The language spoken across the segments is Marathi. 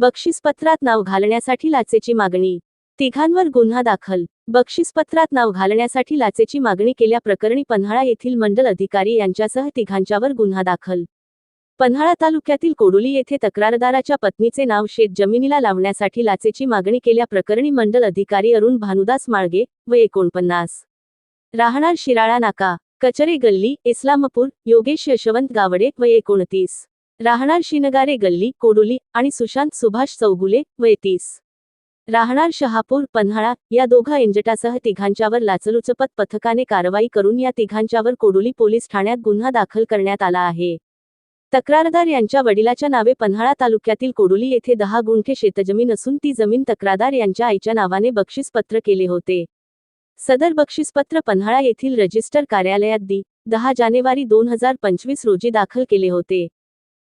बक्षीसपत्रात नाव घालण्यासाठी लाचेची मागणी. तिघांवर गुन्हा दाखल. बक्षीसपत्रात नाव घालण्यासाठी लाचेची मागणी केल्याप्रकरणी पन्हाळा येथील मंडल अधिकारी यांच्यासह तिघांच्यावर गुन्हा दाखल. पन्हाळा तालुक्यातील कोडोली येथे तक्रारदाराच्या पत्नीचे नाव शेत जमिनीला लावण्यासाठी लाचेची मागणी केल्याप्रकरणी मंडल अधिकारी अरुण भानुदास माळगे व एकोणपन्नास. राहणार शिराळा नाका. कचरे गल्ली इस्लामपूर योगेश यशवंत गावडे व एकोणतीस. राहणार शिनगारे गल्ली कोडोली आणि सुशांत सुभाष चौगुले व तीस राहणार शहापूर पन्हाळा या दोघा एंजटासह तिघांच्यावर लाचलुचपत पथकाने कारवाई करून या तिघांच्यावर कोडोली पोलीस ठाण्यात गुन्हा दाखल करण्यात आला आहे. तक्रारदार यांच्या वडिलाच्या नावे पन्हाळा तालुक्यातील कोडोली येथे दहा गुंठे शेतजमीन असून ती जमीन तक्रारदार यांच्या आईच्या नावाने बक्षीसपत्र केले होते. सदर बक्षीसपत्र पन्हाळा येथील रजिस्टर कार्यालयात दी दहा जानेवारी दोन हजार पंचवीस रोजी दाखल केले होते.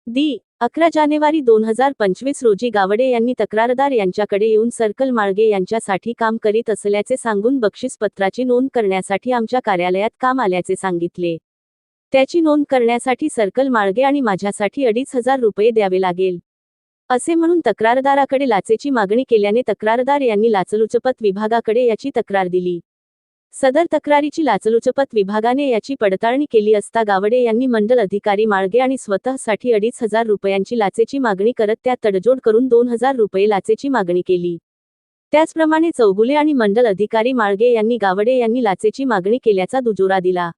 दी अकरा जानेवारी दोन हजार पंचवीस रोजी गावडे यांनी तक्रारदार यांच्याकडे येऊन सर्कल माळगे यांच्यासाठी काम करीत असल्याचे सांगून बक्षीसपत्राची नोंद करण्यासाठी आमच्या कार्यालयात काम आल्याचे सांगितले. त्याची नोंद करण्यासाठी सर्कल माळगे आणि माझ्यासाठी अडीच हजार रुपये द्यावे लागेल. असे म्हणून तक्रारदाराकडे लाचेची मागणी केल्याने तक्रारदार यांनी लाचलुचपत विभागाकडे याची तक्रार दिली. सदर तक्रारीची लाचलुचपत विभागाने याची पडताळणी केली असता गावडे यांनी मंडल अधिकारी माळगे आणि स्वतःसाठी अडीच हजार रुपयांची लाचेची मागणी करत त्यात तडजोड करून दोन हजार रुपये लाचेची मागणी केली. त्याचप्रमाणे चौगुले आणि मंडल अधिकारी माळगे यांनी गावडे यांनी लाचेची मागणी केल्याचा दुजोरा दिला.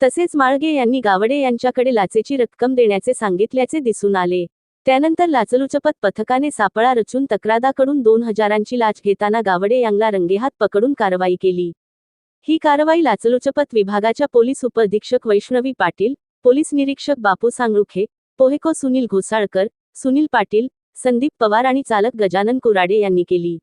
तसेच माळगे यांनी गावडे यांच्याकडे लाचेची रक्कम देण्याचे सांगितल्याचे दिसून आले. त्यानंतर लाचलुचपत पथकाने सापळा रचून तक्रादाकडून दोन हजारांची लाच घेताना गावडे यांना रंगेहात पकडून कारवाई केली. ही कारवाई लाचलुचपत विभागाच्या पोलीस उपअधीक्षक वैष्णवी पाटील पोलीस निरीक्षक बापू सांगरुखे पोहेको सुनील घोसाळकर सुनील पाटील संदीप पवार आणि चालक गजानन कुराडे यांनी केली.